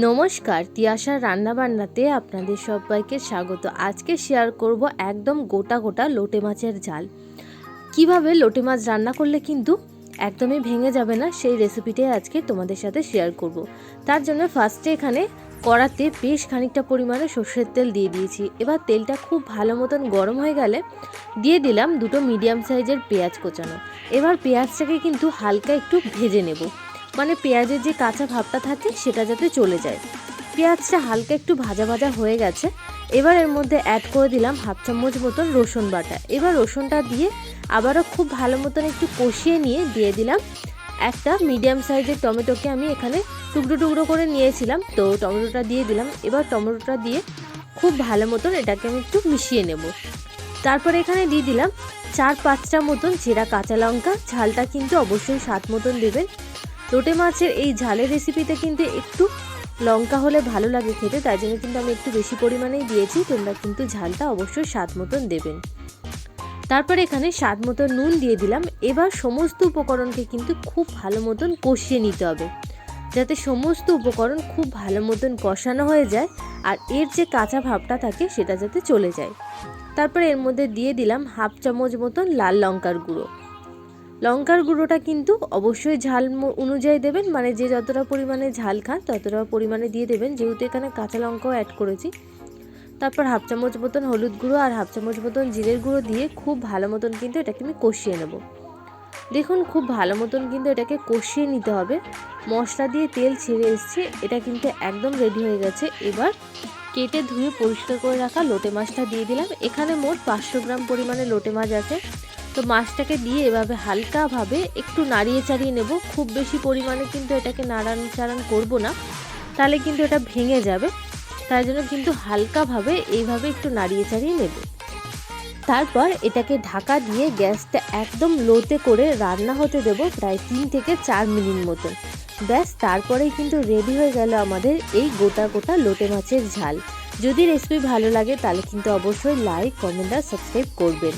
নমস্কার, তিয়াশার রান্নাবান্নাতে আপনাদের সবাইকে স্বাগত। আজকে শেয়ার করব একদম গোটা গোটা লোটে মাছের ঝাল। কীভাবে লোটে মাছ রান্না করলে কিন্তু একদমই ভেঙে যাবে না, সেই রেসিপিটাই আজকে তোমাদের সাথে শেয়ার করব। তার জন্য ফার্স্টে এখানে কড়াতে বেশ খানিকটা পরিমাণে সর্ষের তেল দিয়ে দিয়েছি। এবার তেলটা খুব ভালো মতন গরম হয়ে গেলে দিয়ে দিলাম দুটো মিডিয়াম সাইজের পেঁয়াজ কোচানো। এবার পেঁয়াজটাকে কিন্তু হালকা একটু ভেজে নেব। মানে পেঁয়াজের যে কাঁচা ভাবটা থাকে সেটা যাতে চলে যায়। পেঁয়াজটা হালকা একটু ভাজা ভাজা হয়ে গেছে। এবার এর মধ্যে অ্যাড করে দিলাম হাফ চামচ মতন রসুন বাটা। এবার রসুনটা দিয়ে আবারও খুব ভালো মতন একটু কষিয়ে নিয়ে দিয়ে দিলাম একটা মিডিয়াম সাইজের টমেটোকে আমি এখানে টুকরো টুকরো করে নিয়েছিলাম। তো টমেটোটা দিয়ে দিলাম। এবার টমেটোটা দিয়ে খুব ভালো মতন এটাকে আমি একটু মিশিয়ে নেব। তারপরে এখানে দিয়ে দিলাম চার পাঁচটা মতন চেরা কাঁচা লঙ্কা। ঝালটা কিন্তু অবশ্যই স্বাদ মতন দেবেন। লোটে মাছের এই ঝালের রেসিপিতে কিন্তু একটু লঙ্কা হলে ভালো লাগে খেতে, তাই জন্য কিন্তু আমি একটু বেশি পরিমাণেই দিয়েছি। তোমরা কিন্তু ঝালটা অবশ্যই স্বাদ মতন দেবেন। তারপর এখানে স্বাদ মতো নুন দিয়ে দিলাম। এবার সমস্ত উপকরণকে কিন্তু খুব ভালো মতন কষিয়ে নিতে হবে। যাতে সমস্ত উপকরণ খুব ভালো মতন কষানো হয়ে যায় আর এর যে কাঁচা ভাবটা থাকে সেটা যাতে চলে যায়। তারপর এর মধ্যে দিয়ে দিলাম হাফ চামচ মতন লাল লঙ্কার গুঁড়ো। লঙ্কার গুঁড়োটা কিন্তু অবশ্যই ঝাল অনুযায়ী দেবেন মানে যে যতটা পরিমাণে ঝাল খান ততটা পরিমাণে দিয়ে দেবেন। যেহেতু এখানে কাঁচা লঙ্কাও অ্যাড করেছি। তারপর হাফ চামচ মতন হলুদ গুঁড়ো আর হাফ চামচ মতন জিরের গুঁড়ো দিয়ে খুব ভালো মতন কিন্তু এটাকে আমি কষিয়ে নেব। দেখুন, খুব ভালো মতন কিন্তু এটাকে কষিয়ে নিতে হবে। মশলা দিয়ে তেল ছেড়ে এসছে, এটা কিন্তু একদম রেডি হয়ে গেছে। এবার কেটে ধুয়ে পরিষ্কার করে রাখা লোটে মাছটা দিয়ে দিলাম। এখানে মোট পাঁচশো গ্রাম পরিমাণে লোটে মাছ আছে। তো মাছটাকে দিয়ে এভাবে হালকাভাবে একটু নাড়িয়ে চাড়িয়ে নেব। খুব বেশি পরিমাণে কিন্তু এটাকে নাড়ান চাড়ান করব না। তাহলে কিন্তু এটা ভেঙে যাবে। তাই জন্য কিন্তু হালকাভাবে এইভাবে একটু নাড়িয়ে চাড়িয়ে নেব। তারপর এটাকে ঢাকা দিয়ে গ্যাসটা একদম লোতে করে রান্না হতে দেব প্রায় তিন থেকে চার মিনিট মতন ব্যাস, তারপরেই কিন্তু রেডি হয়ে গেল আমাদের এই গোটা গোটা লোটে মাছের ঝাল। যদি রেসিপি ভালো লাগে তাহলে কিন্তু অবশ্যই লাইক, কমেন্ট আর সাবস্ক্রাইব করবেন।